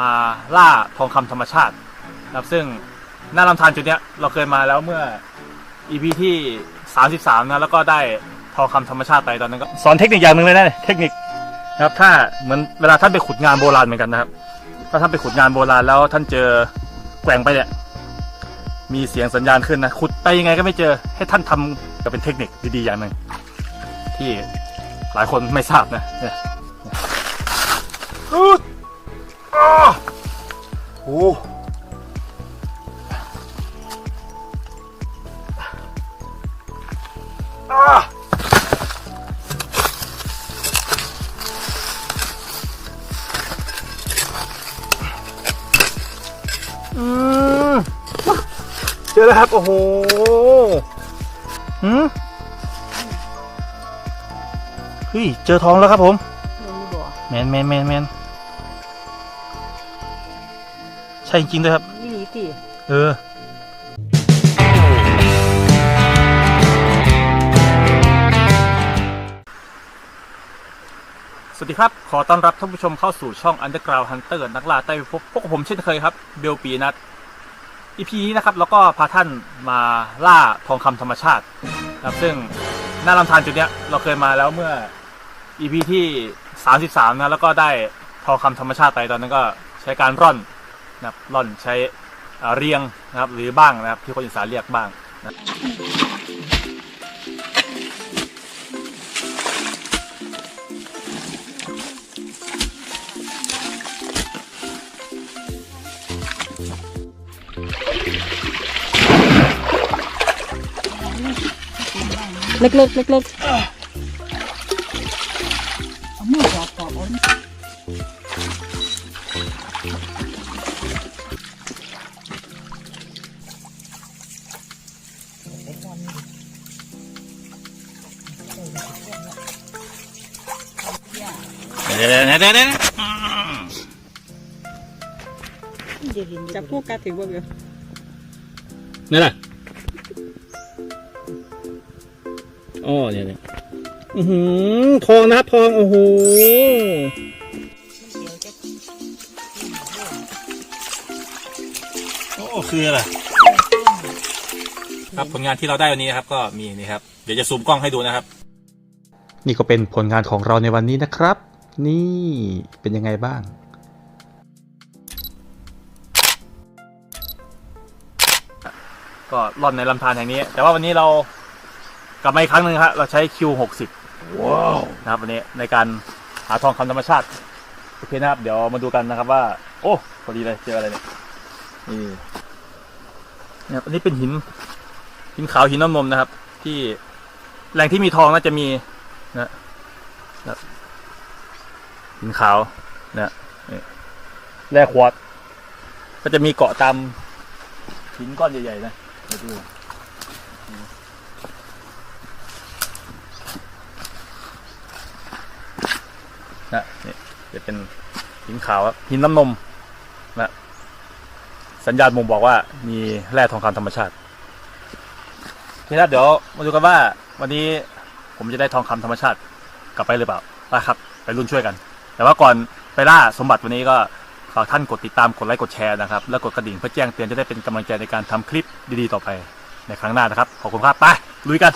มาล่าทองคำธรรมชาตินะครับซึ่งหน้าลำธารจุดเนี้ยเราเคยมาแล้วเมื่อ EP ที่ 33 นะแล้วก็ได้ทองคำธรรมชาติไปตอนนั้นก็สอนเทคนิคอย่างหนึ่งเลยนะเทคนิคนะครับถ้าเหมือนเวลาท่านไปขุดงานโบราณเหมือนกันนะครับ ถ้าท่านไปขุดงานโบราณแล้วท่านเจอแกว่งไปเนี่ยมีเสียงสัญญาณขึ้นนะขุดไปยังไงก็ไม่เจอให้ท่านทำก็เป็นเทคนิคดีๆอย่างหนึ่งที่หลายคนไม่ทราบนะเนี่ย โอ้เจอแล้วครับ โอ้โหหืมเฮ้ย เจอทองแล้วครับผมแมนแมนแมนแมน ช่จริงๆด้วยครับนี่หลีติเออ สวัสดีครับ ขอต้อนรับท่านผู้ชมเข้าสู่ช่อง Underground Hunter นักล่าใต้พิภพพวกบผมเช่นเคยครับ เบลปีนัท EP นี้นะครับ แล้วก็พาท่านมาล่าทองคำธรรมชาตินะครับซึ่งหน้าลำธารจุดเนี้ยเราเคยมาแล้วเมื่อ EP ที่ 33 นะ แล้วก็ได้ทองคำธรรมชาติไปตอนนั้นก็ใช้การร่อน นะครับร่อนใช้เอ่อเรียงนะครับหรือบ้างนะครับ ที่คนอีสานเรียกบ้างนะเล็กๆเล็กๆ เดี๋ยวเดี๋ยวเดี๋ยวเดี๋ยวจับคู่กันถือว่าเบลนี่แหละอ๋อเนี่ยเนี่ยอือหือทองนะครับทอง โอ้โหโอ้คืออะไรครับผลงานที่เราได้วันนี้นะครับ ก็มีนี่ครับ เดี๋ยวจะซูมกล้องให้ดูนะครับ นี่ก็เป็นผลงานของเราในวันนี้นะครับ นี่เป็นยังไงบ้าง ก็ร่อนในลำธารแห่งนี้ แต่ว่าวันนี้เรากลับมาอีกครั้งหนึ่งครับเราใช้ Q60 ว้าวนะครับวันนี้ในการหาทองคำธรรมชาติ โอเคนะครับ เดี๋ยวมาดูกันนะครับว่า โอ้ พอดีเลยเจออะไรเนี่ยนี่เนี่ยอันนี้เป็นหิน หินขาวหินน้ำนมนะครับ ที่แหล่งที่มีทองน่าจะมีนะนะ หินขาวนะนี่แร่ควอตก็จะมีเกาะตามหินก้อนใหญ่ๆนะเดี๋ยวดูนะนี่จะเป็นหินขาวครับหินน้ำนมนะสัญญาณบ่งบอกว่ามีแร่ทองคำธรรมชาติทีนี้เดี๋ยวมาดูกันว่า วันนี้ผมจะได้ทองคำธรรมชาติกลับไปหรือเปล่าไปครับ ไปรุ่นช่วยกัน แต่ว่าก่อนไปล่าสมบัติวันนี้ก็ฝากท่านกดติดตามกดไลค์กดแชร์นะครับ แล้วกดกระดิ่งเพื่อแจ้งเตือนจะได้เป็นกำลังใจในการทำคลิปดีๆต่อไปในครั้งหน้านะครับ ขอบคุณครับไปลุยกัน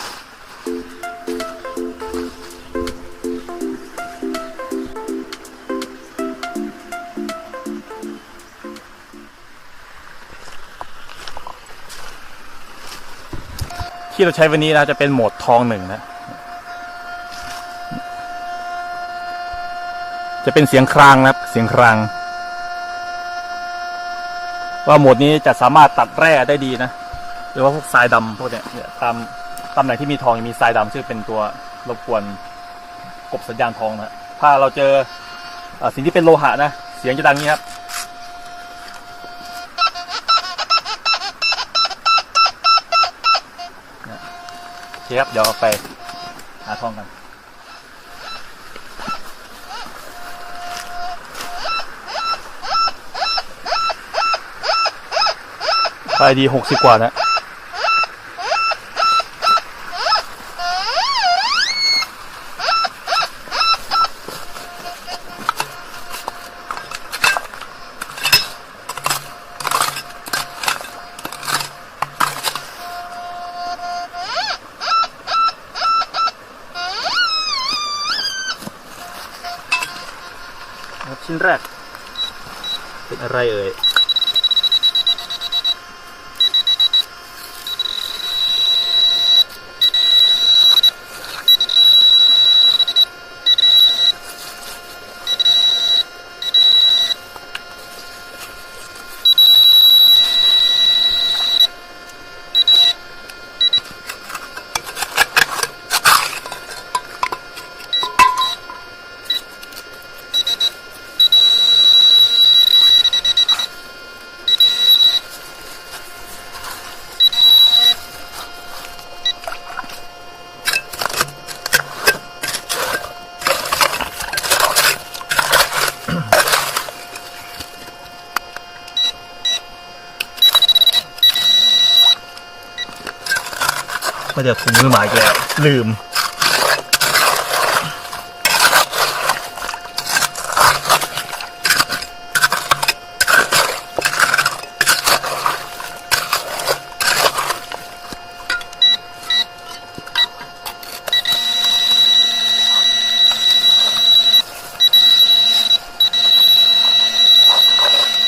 ที่เราใช้วันนี้นะจะเป็นโหมดทองหนึ่งนะ จะเป็นเสียงครางนะครับ เสียงคราง ว่าโหมดนี้จะสามารถตัดแร่ได้ดีนะหรือว่าพวกทรายดำพวกเนี้ยเนี่ยตามตำแหน่งที่มีทองมีทรายดำซึ่งเป็นตัวรบกวนกบสัญญาณทองนะถ้าเราเจออสิ่งที่เป็นโลหะนะเสียงจะดังนี้ครับโอเคครับเดี๋ยวไปหาทองกัน ขายดีหกสิบกว่านะ ไม่จะถุงมือหมายอีกแล้ว ลืม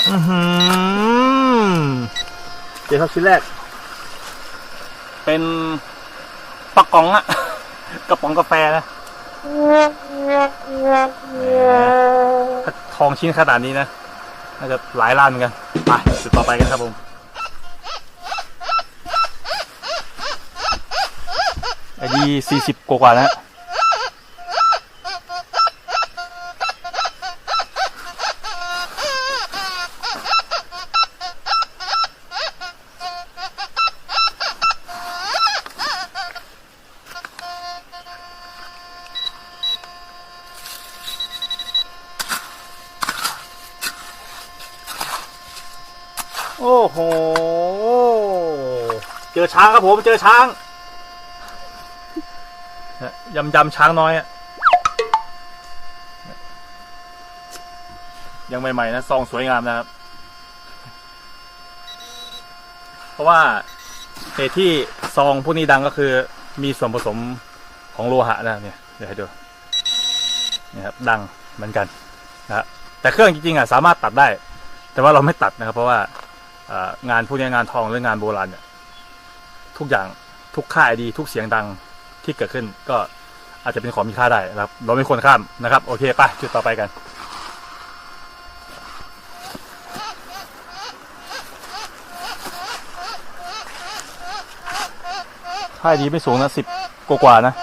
อือหือเดี๋ยวครับชิ้นแรก เป็น ปะกองอะกระป๋องกาแฟนะถ้าทองชิ้นขนาดนี้นะน่าจะหลายล้านเหมือนกันไปจุดต่อไปกันครับผมไอดีสี่สิบกว่าๆนะ โอ้โห เจอช้างครับผม เจอช้างยำยำช้างน้อยอะยังใหม่ๆนะซองสวยงามนะครับ เพราะว่าเหตุที่ซองพวกนี้ดังก็คือ มีส่วนผสมของโลหะนะเนี่ยเดี๋ยวให้ดูนี่ครับดังเหมือนกันนะแต่เครื่องจริงๆอะสามารถตัดได้ แต่ว่าเราไม่ตัดนะครับ เพราะว่า งานพวกนี้งานทองหรืองานโบราณเนี่ยทุกอย่างทุกค่ายดี ทุกเสียงดังที่เกิดขึ้นก็อาจจะเป็นของมีค่าได้นะครับ เราไม่ควรข้ามนะครับ โอเคไปจุดต่อไปกัน ค่ายดีไม่สูงนะสิบกว่านะ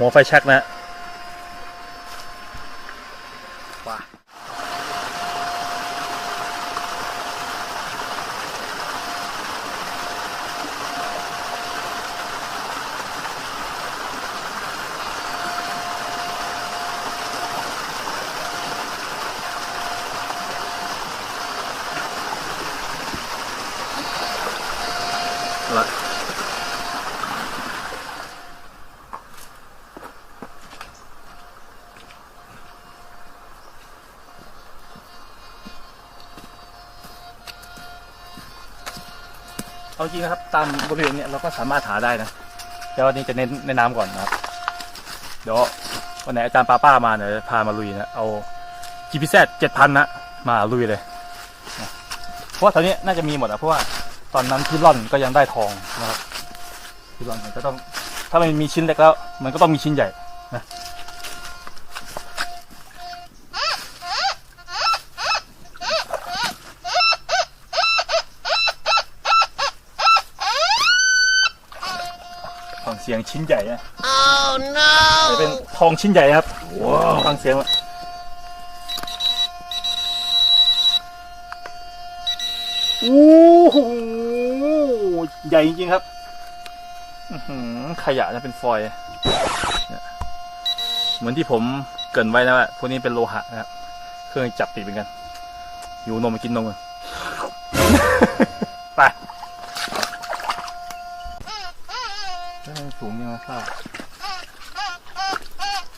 หัวไฟแช็กนะละ เอาจริงนะครับ ตามบริเวณเนี้ยเราก็สามารถหาได้นะ แต่วันนี้จะเน้นในน้ำก่อนนะครับ เดี๋ยววันไหนอาจารย์ป้าป้ามาเนี่ยจะพามาลุยนะ เอา GPZ เจ็ดพันนะ มาลุยเลยนะเพราะว่าแถวนี้น่าจะมีหมดอะเพราะว่าตอนนั้นที่ร่อนก็ยังได้ทองนะครับที่ร่อนมันก็ต้อง ถ้ามันมีชิ้นเล็กแล้ว มันก็ต้องมีชิ้นใหญ่ ชิ้นใหญ่นะ Oh no! จะเป็นทองชิ้นใหญ่ครับฟังเสียงอะโอ้โหใหญ่จริงๆครับอื้อหือขยะจะเป็นฟอยล์เนี่ยเหมือนที่ผมเกรินไว้นะว่าพวกนี้เป็นโลหะนะครับ เครื่องจับติดเหมือนกัน อยู่นมมากินนมกัน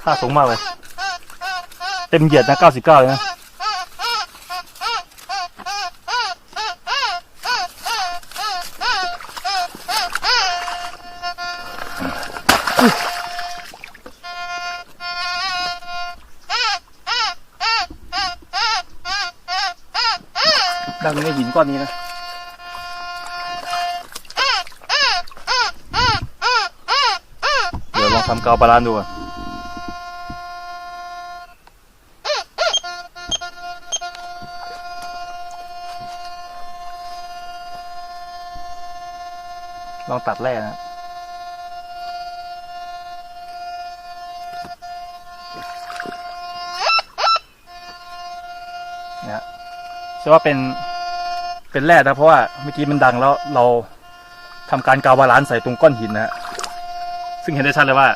ข่าสูงมากเลย เต็มเหยียดนะ 99เลยนะดังในหินก้อนนี้นะ เดี๋ยวลองทำกาวบาลานซ์ดูก่อนลองตัดแร่นะเนี่ยฮะเชื่อว่าเป็นเป็นแร่นะเพราะว่าเมื่อกี้มันดังแล้วเราทำการกาวบาลานใส่ตรงก้อนหินนะฮะซึ่งเห็นได้ชัดเลยว่า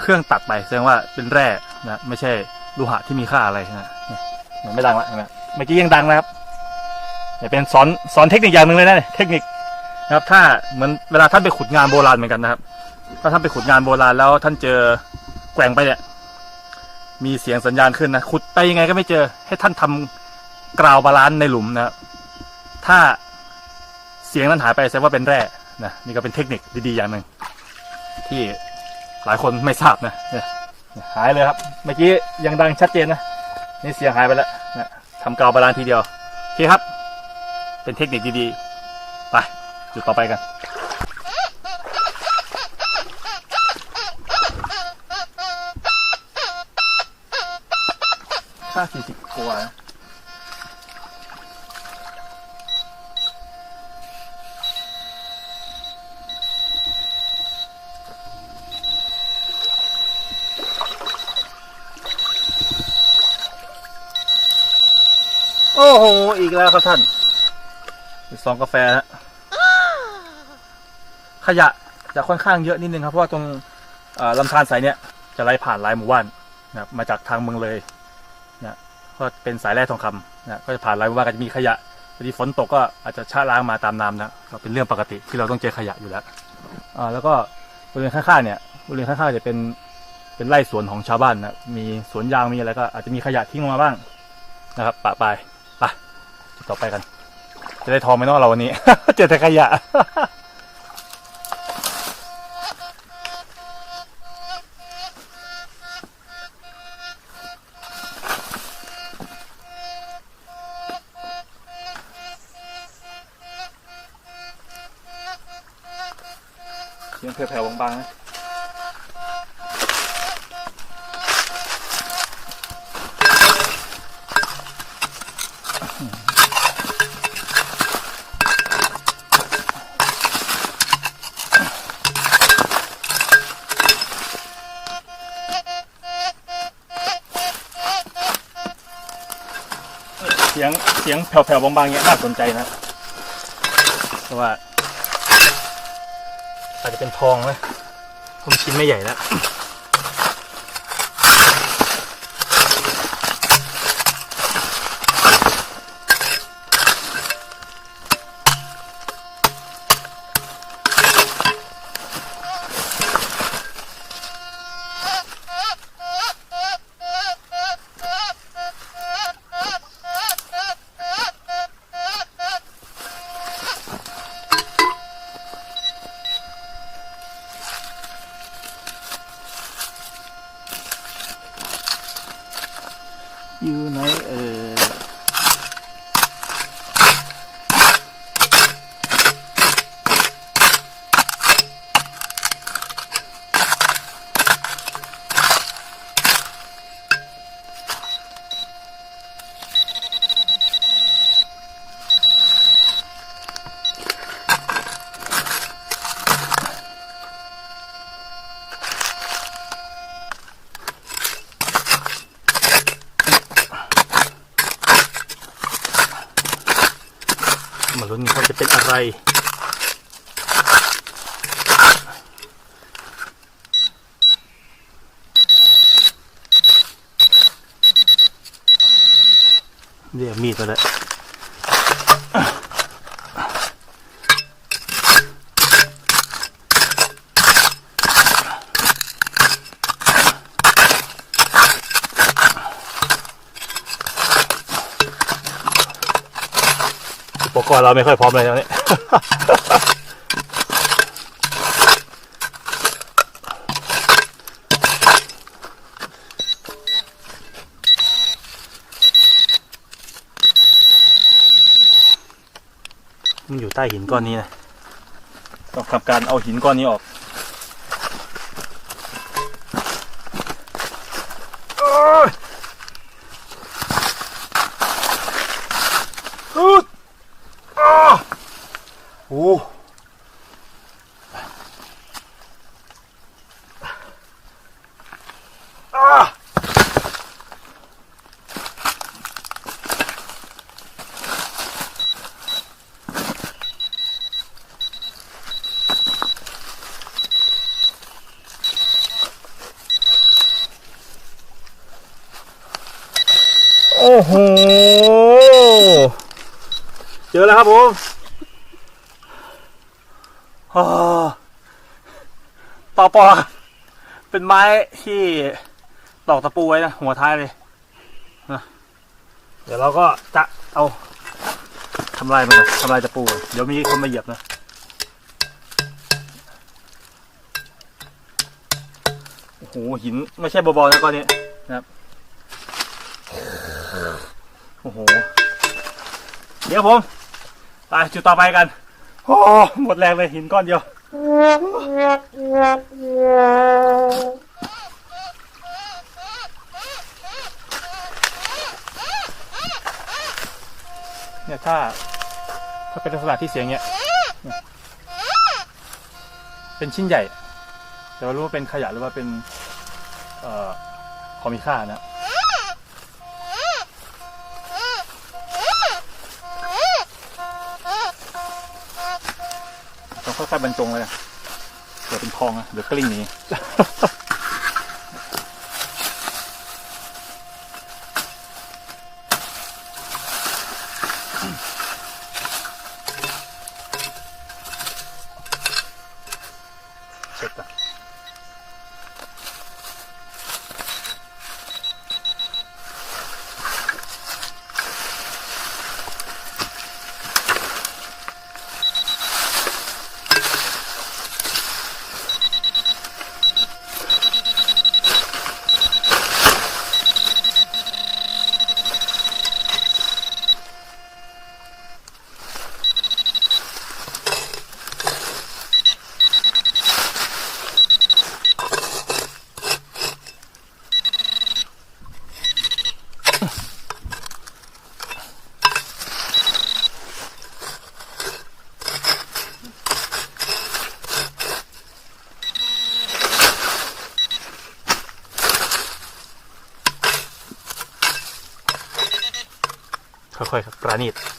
เครื่องตัดไปแสดงว่าเป็นแร่นะไม่ใช่โลหะที่มีค่าอะไรนะเนี่ยไม่ดังละเห็นไหมเมื่อกี้ยังดังนะครับเนี่ยเป็นสอนสอนเทคนิคอย่างหนึ่งเลยนะเทคนิคนะครับ ถ้าเหมือนเวลาท่านไปขุดงานโบราณเหมือนกันนะครับ ถ้าท่านไปขุดงานโบราณแล้วท่านเจอแกว่งไปเนี่ยมีเสียงสัญญาณขึ้นนะขุดไปยังไงก็ไม่เจอ ให้ท่านทำกราวบาลานในหลุมนะครับถ้าเสียงนั้นหายไปแสดงว่าเป็นแร่นะนี่ก็เป็นเทคนิคดีๆอย่างหนึ่งที่ หลายคนไม่ทราบนะเนี่ยหายเลยครับ เมื่อกี้ยังดังชัดเจนนะ นี่เสียงหายไปแล้วนะทำกาวบาลานทีเดียวโอเคครับ เป็นเทคนิคดีๆ ไป จุดต่อไปกัน แล้วครับท่านอีกสองกาแฟนะขยะจะค่อนข้างเยอะนิดนึงครับเพราะว่าตรงลำธารสายเนี้ยจะไหลผ่านหลายหมู่บ้านนะครับมาจากทางเมืองเลยนะก็เป็นสายแร่ทองคำนะก็จะผ่านหลายหมู่บ้านก็จะมีขยะพอดีฝนตกก็อาจจะชะล้างมาตามน้ำนะก็เป็นเรื่องปกติที่เราต้องเจอขยะอยู่แล้วอ่าแล้วก็บริเวณข้างๆเนี่ยบริเวณข้างๆจะเป็นเป็นไร่สวนของชาวบ้านนะมีสวนยางมีอะไรก็อาจจะมีขยะทิ้งลงมาบ้างนะครับปะปายไป ต่อไปกัน จะได้ทองไหมเนาะเราวันนี้ เจอแต่ขยะ เสียงแผ่วๆบางๆนะ สียงเสียงแผ่วๆบางๆเนี้ยน่าสนใจนะเพราะว่า อาจจะเป็นทองนะผมชิ้นไม่ใหญ่แล้ว อยู่ไหนเออมาลุ้นกันว่าจะเป็นอะไร เรียกมีดมาแล้ว กรณ์เราไม่ค่อยพร้อมเลยตอนนี้มันอยู่ใต้หินก้อนนี้นะ ต้องทำการเอาหินก้อนนี้ออกโอ้ยอึดอ้าโอ้อ่าโอ้โห ครับผมอต่อปอเป็นไม้ที่ตอกตะปูไว้นะ หัวท้ายเลยนะเดี๋ยวเราก็จะเอาทำลายมันทำลายตะปู เดี๋ยวมีคนมาเหยียบนะโอ้โหหินไม่ใช่เบาๆนะก้อนนี้นะครับโอ้โหเดี๋ยวผม ไปจุดต่อไปกัน โอ้หมดแรงเลยหินก้อนเดียว เนี่ยถ้า ถ้าเป็นลักษณะที่เสียงเนี้ย เป็นชิ้นใหญ่ แต่ว่ารู้ว่าเป็นขยะหรือว่าเป็น เอ่อของมีค่านะ ค่อยบรรจงเลยนะเดี๋ยวเป็นทองอะเดี๋ยวกลิ้งหนี้ ค่อยๆครับปราณีต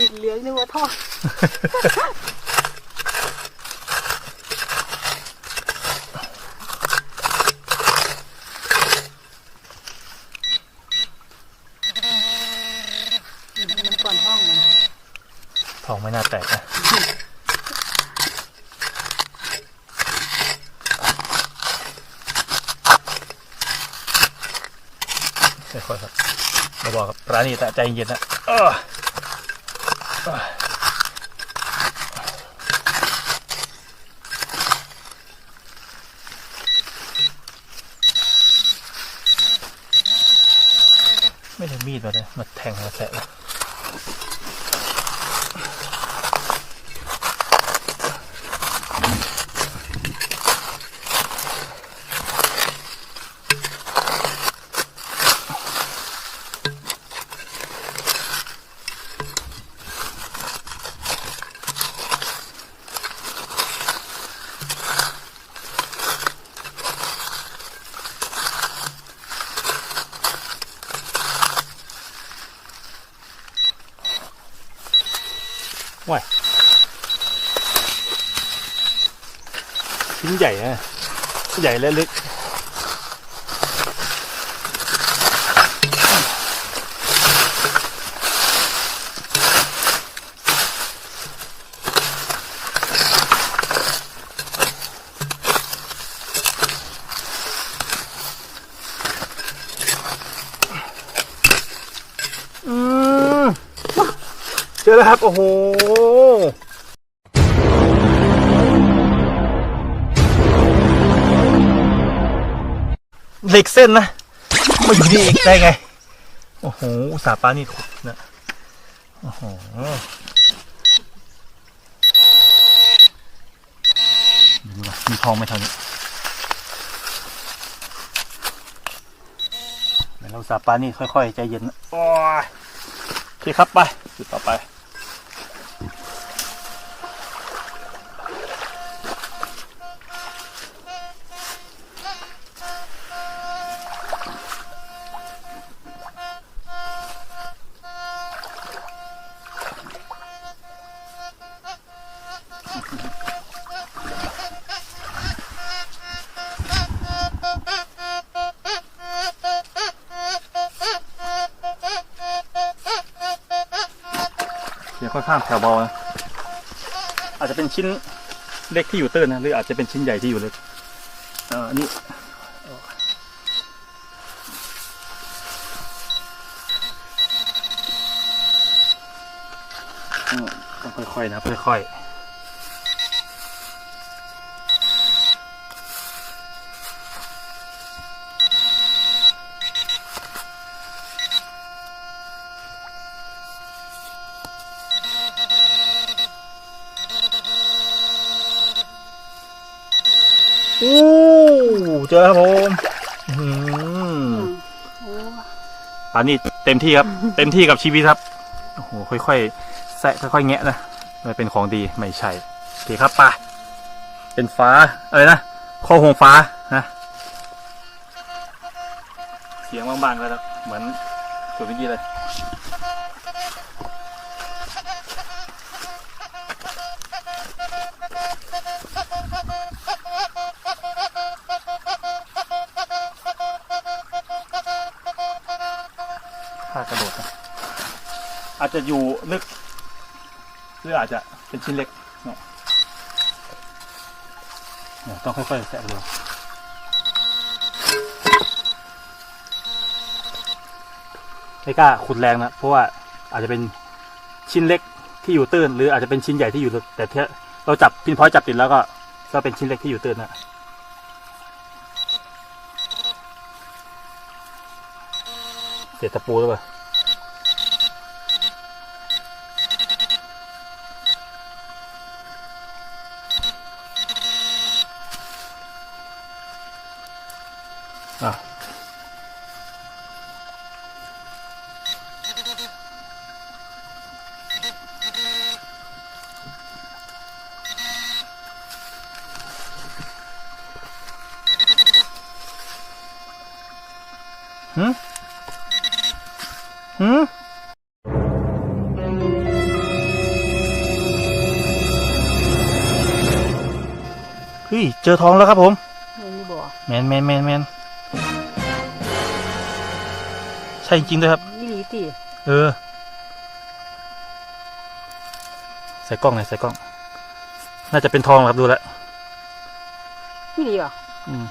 ดินเหลืองนึกว่าทอดมัน ก่อนห้องมันทองไม่น่าแตกนะค่อยๆครับมาบอกครับปราณีตแต่ใจเย็นนะเออเออไมีดมาเลยมาแทงมาแทะ ใหญ่นะใหญ่และลึกอืมเจอแล้วครับ โอ้โห ส้นนะมาอยู่นี่อีกได้ไง โอ้โหสาปานี่ขุดนะโอ้โหดูว่ามีทองไหมทางนี้เดี๋ยวเราสาปานี่ค่อยๆ ใจเย็นนะโอ้ยโอเคครับไปจุดต่อไป ค่อยข้างแถวเบานะอาจจะเป็นชิ้นเล็กที่อยู่ตื้นนะหรืออาจจะเป็นชิ้นใหญ่ที่อยู่ลึกเอ่อนี่ต้องค่อยๆนะค่อยๆ อู้เจอครับผมอื้อหือโอ้ปานนี้เต็มที่ครับ เต็มที่กับชีวิตครับโอ้โหค่อยๆแซะค่อยๆแงะนะมันเป็นของดีไม่ใช่โอเคครับไป่ะเป็นฟ้าอะไรนะข้อหงฟ้านะเสียงบางๆแล้วครับเหมือนตัวเมื่อกี้เลย อาจจะอยู่ลึก หรืออาจจะเป็นชิ้นเล็กเนี่ยต้องค่อยๆแตะดูไม่กล้าขุดแรงนะเพราะว่าอาจจะเป็นชิ้นเล็กที่อยู่ตื้น หรืออาจจะเป็นชิ้นใหญ่ที่อยู่ลึกแต่เราจับพินพอยจับติดแล้วก็ก็เป็นชิ้นเล็กที่อยู่ตื้นนะเศษตะปูหรือเปล่า ฮ้ย เจอทองแล้วครับผมเงินนี่บ่แมนแมนแมนแมนใช่จริงๆด้วยครับนี่หลีติเออ ใส่กล้องหน่อยใส่กล้อง น่าจะเป็นทองครับดูแล้วนี่หลีเหรออืม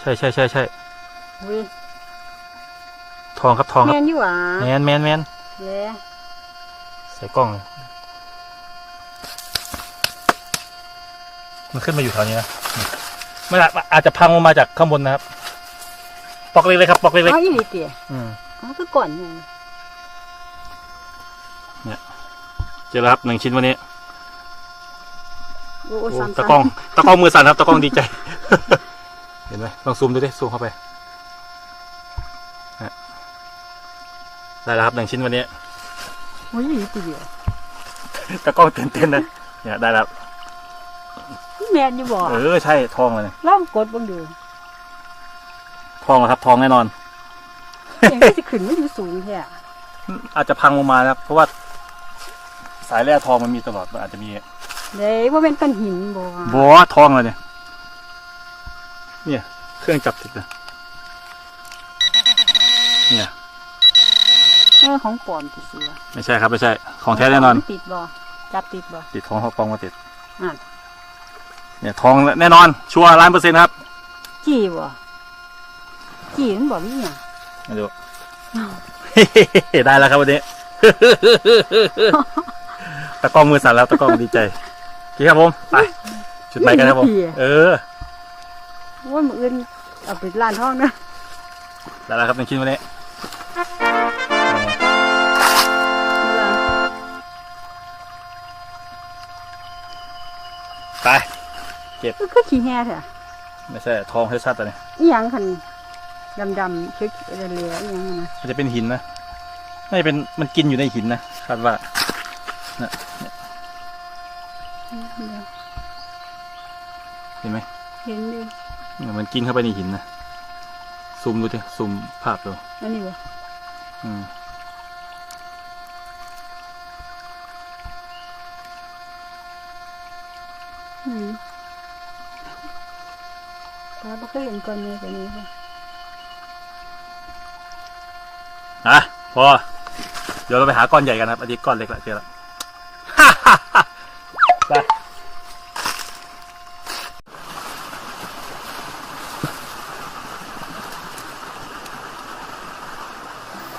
ใช่ใช่ใช่ใช่เว้ยทองครับทองคแมรับนอยู่หว่าแมนแมนแมนแล้ใส่กล้องเลย มันขึ้นมาอยู่แถวนี้นะนี่มันอาจอาจจะพังลงมาจากข้างบนนะครับ ปอกเล็กเลยครับ ปอกเล็กอ้าวอีหลีติๆอืมอ๋อคือก่อนไงเจอแล้วครับหนึ่งชิ้นวันนี้โอ้โหโอ้สามตะกล้องตะกล้องมือสั่นครับตะกล้องดีใจ เห็นไหมลองซูมดูดิซูมเข้าไปฮะได้แล้วครับหนึ่งชิ้นวันนี้ โอ้ยอีหลีติเดียวตะกล้องตื่นเต้นนะเนี่ยได้แล้วแมนอยู่บ่เออใช่ทองเลยลองกดเบิ่งดูทองเหรอครับ ทองแน่นอนยังไม่สิขึ้นมันอยู่สูงแท้อาจจะพังลงมานะครับ เพราะว่า สายแร่ทองมันมีตลอดมันอาจจะมีเด้ว่าเป็นก้อนหินบ่บัวทองเลยเนี่ยเนี่ยเครื่องจับติดนะเนี่ยเออของปลอมติเสือไม่ใช่ครับไม่ใช่ ของแท้แน่นอน ติดบ่จับติดบ่ติดทองเขากองมาติดอะ เนี่ยทองแน่นอน ชัวร์ล้านเปอร์เซ็นต์ครับจี้บ่จี้มันบ่มีหยังมาดู ได้แล้วครับวันนี้ ตะกล้องมือสั่นแล้วตะกล้องดีใจโอเคครับผมไปจุดไปกันครับผม เออว่ามื้ออื่นเอาไปร้านทองนะได้แล้วครับหนึ่งชิ้นวันนี้ไป ก็คือขี้แห่แท้ไม่ใช่ทองชัดๆแต่เนี่ยอีหยังคันดำๆเขียวๆเหลือๆอีหยังนั่นนะมันจะเป็นหินนะน่าจะเป็นมันกินอยู่ในหินนะคาดว่านะเห็นไหมเห็นอยู่เนี่ยมันกินเข้าไปในหินนะซูมดูดิซูมภาพดูอันนี้บ่อืม อืม ตาบ่เคยเห็นก้อนใหญ่กว่านี้ค่ะอะพอ เดี๋ยวเราไปหาก้อนใหญ่กันนะครับ อันนี้ก้อนเล็กละเจอละไป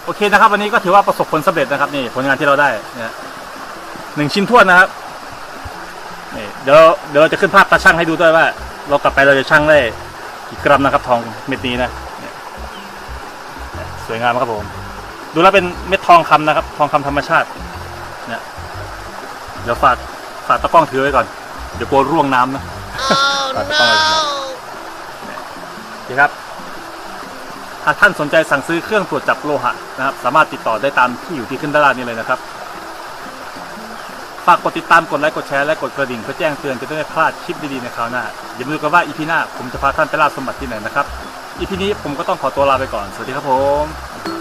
โอเคนะครับ วันนี้ก็ถือว่าประสบผลสำเร็จนะครับ นี่ผลงานที่เราได้เนี่ยหนึ่งชิ้นท้วนนะครับนี่เดี๋ยวเดี๋ยวเราจะขึ้นภาพตาช่างให้ดูด้วยว่า เรากลับไปเราจะช่างได้ กี่กรัมนะครับทองเม็ดนี้นะเนี่ยเนี่ยสวยงามครับผม ดูแล้วเป็นเม็ดทองคำนะครับ ทองคำธรรมชาติเนี่ยเดี๋ยวฝากฝากตะกล้องถือไว้ก่อน เดี๋ยวกลัวร่วงน้ำนะฝากตะกล้องไว้ก่อนนะเนี่ยโอเคครับหากท่านสนใจสั่งซื้อเครื่องตรวจจับโลหะนะครับ สามารถติดต่อได้ตามที่อยู่ที่ขึ้นด้านล่างนี้เลยนะครับฝากกดติดตามกดไลค์กดแชร์และกดกระดิ่งเพื่อแจ้งเตือนจะได้ไม่พลาดคลิปดีๆในคราวหน้าอย่าลืมกันว่าอีพีหน้าผมจะพาท่านไปล่าสมบัติที่ไหนนะครับอีพีนี้ผมก็ต้องขอตัวลาไปก่อนสวัสดีครับผม